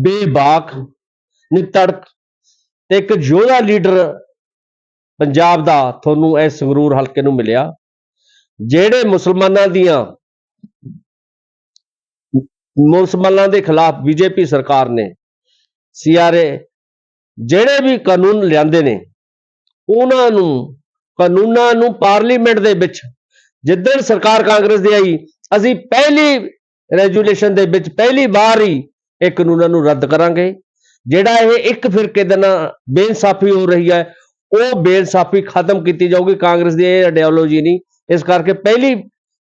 ਬੇਬਾਕ ਨਿਤੜਕ ਤੇ ਇੱਕ ਯੋਧਾ ਲੀਡਰ ਪੰਜਾਬ ਦਾ ਤੁਹਾਨੂੰ ਇਹ ਸੰਗਰੂਰ ਹਲਕੇ ਨੂੰ ਮਿਲਿਆ ਜਿਹੜੇ ਮੁਸਲਮਾਨਾਂ ਦੀਆਂ ਮੁਸਲਮਾਨਾਂ ਦੇ ਖਿਲਾਫ ਬੀਜੇਪੀ ਸਰਕਾਰ ਨੇ ਸੀਆਰਏ ਜਿਹੜੇ ਵੀ ਕਾਨੂੰਨ ਲਿਆਂਦੇ ਨੇ, ਉਹਨਾਂ ਨੂੰ, ਕਾਨੂੰਨਾਂ ਨੂੰ ਪਾਰਲੀਮੈਂਟ ਦੇ ਵਿੱਚ, ਜਿੱਦਣ ਸਰਕਾਰ ਕਾਂਗਰਸ ਦੀ ਆਈ, ਅਸੀਂ ਪਹਿਲੀ ਰੈਜੂਲੇਸ਼ਨ ਦੇ ਵਿੱਚ ਪਹਿਲੀ ਵਾਰ ਹੀ ਇਹ ਕਾਨੂੰਨਾਂ ਨੂੰ ਰੱਦ ਕਰਾਂਗੇ। ਜਿਹੜਾ ਇਹ ਇੱਕ ਫਿਰਕੇ ਦੇ ਨਾਲ ਬੇਇਨਸਾਫੀ ਹੋ ਰਹੀ ਹੈ, ਉਹ ਬੇਇਨਸਾਫੀ ਖਤਮ ਕੀਤੀ ਜਾਊਗੀ, ਕਾਂਗਰਸ ਦੀ ਇਹ ਆਈਡੀਓਲੋਜੀ ਨਹੀਂ। ਇਸ ਕਰਕੇ ਪਹਿਲੀ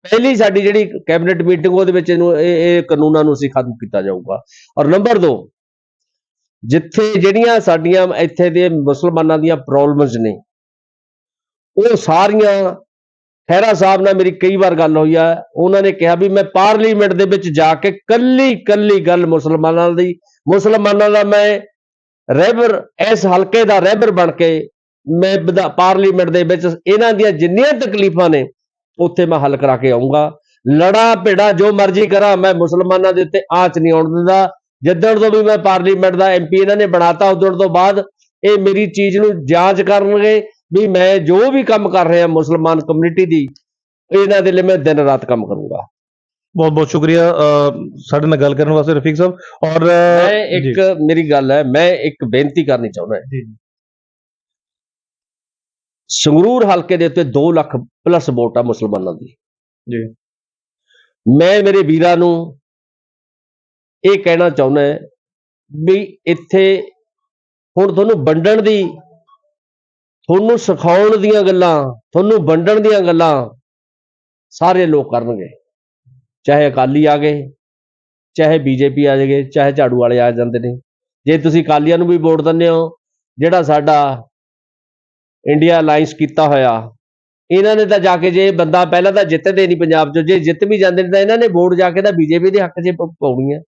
ਪਹਿਲੀ ਸਾਡੀ ਜਿਹੜੀ ਕੈਬਨਿਟ ਮੀਟਿੰਗ, ਉਹਦੇ ਵਿੱਚ ਇਹਨੂੰ, ਇਹ ਇਹ ਕਾਨੂੰਨਾਂ ਨੂੰ ਅਸੀਂ ਖਤਮ ਕੀਤਾ ਜਾਊਗਾ। ਔਰ ਨੰਬਰ 2 ਜਿੱਥੇ ਜਿਹੜੀਆਂ ਸਾਡੀਆਂ ਇੱਥੇ ਦੇ ਮੁਸਲਮਾਨਾਂ ਦੀਆਂ ਪ੍ਰੋਬਲਮਸ ਨੇ, ਉਹ ਸਾਰੀਆਂ ਖਹਿਰਾ ਸਾਹਿਬ ਨਾਲ ਮੇਰੀ ਕਈ ਵਾਰ ਗੱਲ ਹੋਈ ਆ। ਉਹਨਾਂ ਨੇ ਕਿਹਾ ਵੀ ਮੈਂ ਪਾਰਲੀਮੈਂਟ ਦੇ ਵਿੱਚ ਜਾ ਕੇ ਕੱਲੀ ਕੱਲੀ ਗੱਲ ਮੁਸਲਮਾਨਾਂ ਦੀ, ਮੁਸਲਮਾਨਾਂ ਦਾ ਮੈਂ ਰਹਿਬਰ ਇਸ ਹਲਕੇ ਦਾ ਰਹਿਬਰ ਬਣ ਕੇ ਮੈਂ ਵਿਧਾ- ਪਾਰਲੀਮੈਂਟ ਦੇ ਵਿੱਚ ਇਹਨਾਂ ਦੀਆਂ ਜਿੰਨੀਆਂ ਤਕਲੀਫਾਂ ਨੇ ਉੱਥੇ ਮੈਂ ਹੱਲ ਕਰਾ ਕੇ ਆਉਂਗਾ ਲੜਾ ਭੇੜਾ ਜੋ ਮਰਜ਼ੀ ਕਰਾਂ ਮੈਂ ਮੁਸਲਮਾਨਾਂ ਦੇ ਉੱਤੇ ਆਂਚ ਨਹੀਂ ਆਉਣ ਦਿੰਦਾ। ਜਿੱਦਣ ਤੋਂ ਵੀ ਮੈਂ ਪਾਰਲੀਮੈਂਟ ਦਾ ਐਮਪੀ ਇਹਨਾਂ ਨੇ ਬਣਾਤਾ ਉਦੋਂ ਤੋਂ ਬਾਅਦ ਇਹ ਮੇਰੀ ਚੀਜ਼ ਨੂੰ ਜਾਂਚ ਕਰਨਗੇ ਵੀ ਮੈਂ ਜੋ ਵੀ ਕੰਮ ਕਰ ਰਿਹਾ ਮੁਸਲਮਾਨ ਕਮਿਊਨਿਟੀ ਦੀ ਇਹਨਾਂ ਦੇ ਲਈ ਮੈਂ ਦਿਨ ਰਾਤ ਕੰਮ ਕਰੂੰਗਾ। ਬਹੁਤ ਬਹੁਤ ਸ਼ੁਕਰੀਆ ਸਾਡੇ ਨਾਲ ਗੱਲ ਕਰਨ ਵਾਸਤੇ ਰਫੀਕ ਸਾਹਿਬ ਔਰ ਮੈਂ ਇੱਕ ਮੇਰੀ ਗੱਲ ਹੈ ਮੈਂ ਇੱਕ ਬੇਨਤੀ ਕਰਨੀ ਚਾਹੁੰਦਾ ਹਾਂ। ਜੀ। ਸੰਗਰੂਰ ਹਲਕੇ ਦੇ ਉੱਤੇ 2 ਲੱਖ ਪਲੱਸ ਵੋਟ ਆ ਮੁਸਲਮਾਨਾਂ ਦੀ। ਜੀ। ਮੈਂ ਮੇਰੇ ਵੀਰਾਂ ਨੂੰ ਇਹ ਕਹਿਣਾ ਚਾਹੁੰਦਾ ਹਾਂ ਵੀ ਇੱਥੇ ਹੁਣ ਤੁਹਾਨੂੰ ਵੰਡਣ ਦੀ ਤੁਹਾਨੂੰ ਸਿਖਾਉਣ ਦੀਆਂ ਗੱਲਾਂ ਤੁਹਾਨੂੰ ਵੰਡਣ ਦੀਆਂ ਗੱਲਾਂ ਸਾਰੇ ਲੋਕ ਕਰਨਗੇ। ਚਾਹੇ ਅਕਾਲੀ ਆ ਗਏ ਚਾਹੇ ਬੀਜੇਪੀ ਆ ਜਾਗੇ ਚਾਹੇ ਝਾੜੂ ਵਾਲੇ ਆ ਜਾਂਦੇ ਨੇ। ਜੇ ਤੁਸੀਂ ਅਕਾਲੀਆਂ ਨੂੰ ਵੀ ਵੋਟ ਦਿੰਦੇ ਹੋ ਜਿਹੜਾ ਸਾਡਾ ਇੰਡੀਆ ਅਲਾਈਅੰਸ ਕੀਤਾ ਹੋਇਆ। ਇਹਨਾਂ ਨੇ ਤਾਂ ਜਾ ਕੇ ਜੇ ਬੰਦਾ ਪਹਿਲਾਂ ਤਾਂ ਜਿੱਤਦੇ ਨਹੀਂ ਪੰਜਾਬ 'ਚ, ਜੇ ਜਿੱਤ ਵੀ ਜਾਂਦੇ ਨੇ ਤਾਂ ਇਹਨਾਂ ਨੇ ਵੋਟ ਜਾ ਕੇ ਤਾਂ ਬੀਜੇਪੀ ਦੇ ਹੱਕ 'ਚ ਪਾਉਣੀ ਹੈ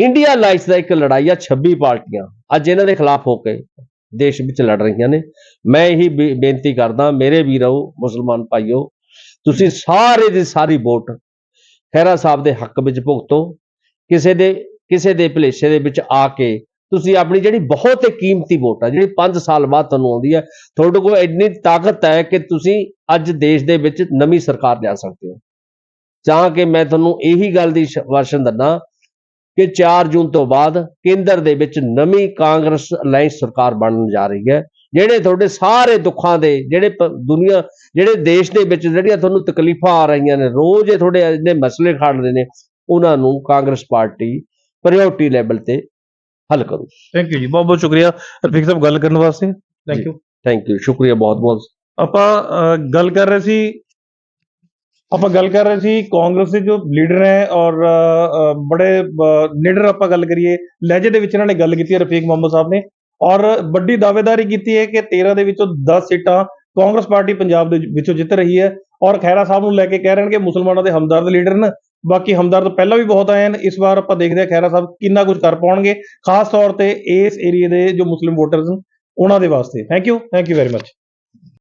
ਇੰਡੀਆ ਅਲਾਈਅੰਸ ਦਾ ਇੱਕ ਲੜਾਈ ਆ 26 ਪਾਰਟੀਆਂ। ਅੱਜ ਇਹਨਾਂ ਦੇ ਖਿਲਾਫ ਹੋ ਕੇ ਦੇਸ਼ ਵਿੱਚ ਲੜ ਰਹੀਆਂ ਨੇ। ਮੈਂ ਇਹੀ ਬੇ- ਬੇਨਤੀ ਕਰਦਾ, ਮੇਰੇ ਵੀਰੋ, ਮੁਸਲਮਾਨ ਭਾਈਓ, ਤੁਸੀਂ ਸਾਰੇ ਦੀ ਸਾਰੀ ਵੋਟ ਖਹਿਰਾ ਸਾਹਿਬ ਦੇ ਹੱਕ ਵਿੱਚ ਭੁਗਤੋ। ਕਿਸੇ ਦੇ ਕਿਸੇ ਦੇ ਭਲੇਸ਼ੇ ਦੇ ਵਿੱਚ ਆ ਕੇ ਤੁਸੀਂ ਆਪਣੀ ਜਿਹੜੀ ਬਹੁਤ ਹੀ ਕੀਮਤੀ ਵੋਟ ਆ, ਜਿਹੜੀ 5 ਸਾਲ ਬਾਅਦ ਤੁਹਾਨੂੰ ਆਉਂਦੀ ਹੈ ਤੁਹਾਡੇ ਕੋਲ ਇੰਨੀ ਤਾਕਤ ਹੈ ਕਿ ਤੁਸੀਂ ਅੱਜ ਦੇਸ਼ ਦੇ ਵਿੱਚ ਨਵੀਂ ਸਰਕਾਰ ਲਿਆ ਸਕਦੇ ਹੋ। ਚਾਹ ਕਿ ਮੈਂ ਤੁਹਾਨੂੰ ਇਹੀ ਗੱਲ ਦੀ ਵਰਸ਼ਨ ਦਿੰਦਾ ਕਿ 4 ਜੂਨ ਤੋਂ ਬਾਅਦ ਕੇਂਦਰ ਦੇ ਵਿੱਚ ਨਵੀਂ ਕਾਂਗਰਸ ਅਲਾਈਅੰਸ ਸਰਕਾਰ ਬਣਨ ਜਾ ਰਹੀ ਹੈ, ਜਿਹੜੇ ਤੁਹਾਡੇ ਸਾਰੇ ਦੁੱਖਾਂ ਦੇ, ਜਿਹੜੇ ਪ- ਦੁਨੀਆ, ਜਿਹੜੇ ਦੇਸ਼ ਦੇ ਵਿੱਚ ਜਿਹੜੀਆਂ ਤੁਹਾਨੂੰ ਤਕਲੀਫਾਂ ਆ ਰਹੀਆਂ ਨੇ, ਰੋਜ਼ ਇਹ ਤੁਹਾਡੇ ਇੰਨੇ ਮਸਲੇ ਖੜਦੇ ਨੇ, ਉਹਨਾਂ ਨੂੰ ਕਾਂਗਰਸ ਪਾਰਟੀ ਪ੍ਰਾਇੋਰਟੀ ਲੈਵਲ ਤੇ ਹੱਲ ਕਰੂ। ਥੈਂਕ ਯੂ ਜੀ ਬਹੁਤ ਬਹੁਤ ਸ਼ੁਕਰੀਆ। ਰਫੀਕ ਸਾਹਿਬ ਗੱਲ ਕਰਨ ਵਾਸਤੇ। ਥੈਂਕ। ਯੂ ਥੈਂਕ ਯੂ ਸ਼ੁਕਰੀਆ ਬਹੁਤ ਬਹੁਤ। ਆਪਾਂ ਗੱਲ ਕਰ ਰਹੇ ਸੀ ਆਪਾਂ ਗੱਲ ਕਰ ਰਹੇ ਸੀ ਕਾਂਗਰਸ ਦੇ ਜੋ ਲੀਡਰ ਹੈ ਔਰ ਬੜੇ ਲੀਡਰ ਆਪਾਂ ਗੱਲ ਕਰੀਏ ਲਹਿਜੇ ਦੇ ਵਿੱਚ ਇਹਨਾਂ ਨੇ ਗੱਲ ਕੀਤੀ ਹੈ ਰਫੀਕ ਮੁਹੰਮਦ ਸਾਹਿਬ ਨੇ। ਔਰ ਵੱਡੀ ਦਾਅਵੇਦਾਰੀ ਕੀਤੀ ਹੈ ਕਿ 13 ਦੇ ਵਿੱਚੋਂ 10 ਸੀਟਾਂ ਕਾਂਗਰਸ ਪਾਰਟੀ ਪੰਜਾਬ ਦੇ ਵਿੱਚੋਂ ਜਿੱਤ ਰਹੀ ਹੈ। ਔਰ ਖੈਰਾ ਸਾਹਿਬ ਨੂੰ ਲੈ ਕੇ ਕਹਿ ਰਹੇ ਨੇ ਕਿ ਮੁਸਲਮਾਨਾਂ ਦੇ ਹਮਦਰਦ ਲੀਡਰ ਨੇ। ਬਾਕੀ ਹਮਦਰਦ ਪਹਿਲਾਂ ਵੀ ਬਹੁਤ ਆਏ ਹਨ। ਇਸ ਵਾਰ ਆਪਾਂ ਦੇਖਦੇ ਹਾਂ ਖੈਰਾ ਸਾਹਿਬ ਕਿੰਨਾ ਕੁਝ ਕਰ ਪਾਉਣਗੇ। ਖਾਸ ਤੌਰ ਤੇ ਇਸ ਏਰੀਆ ਦੇ ਜੋ ਮੁਸਲਿਮ ਵੋਟਰਸ ਉਹਨਾਂ ਦੇ ਵਾਸਤੇ। Thank you thank you very much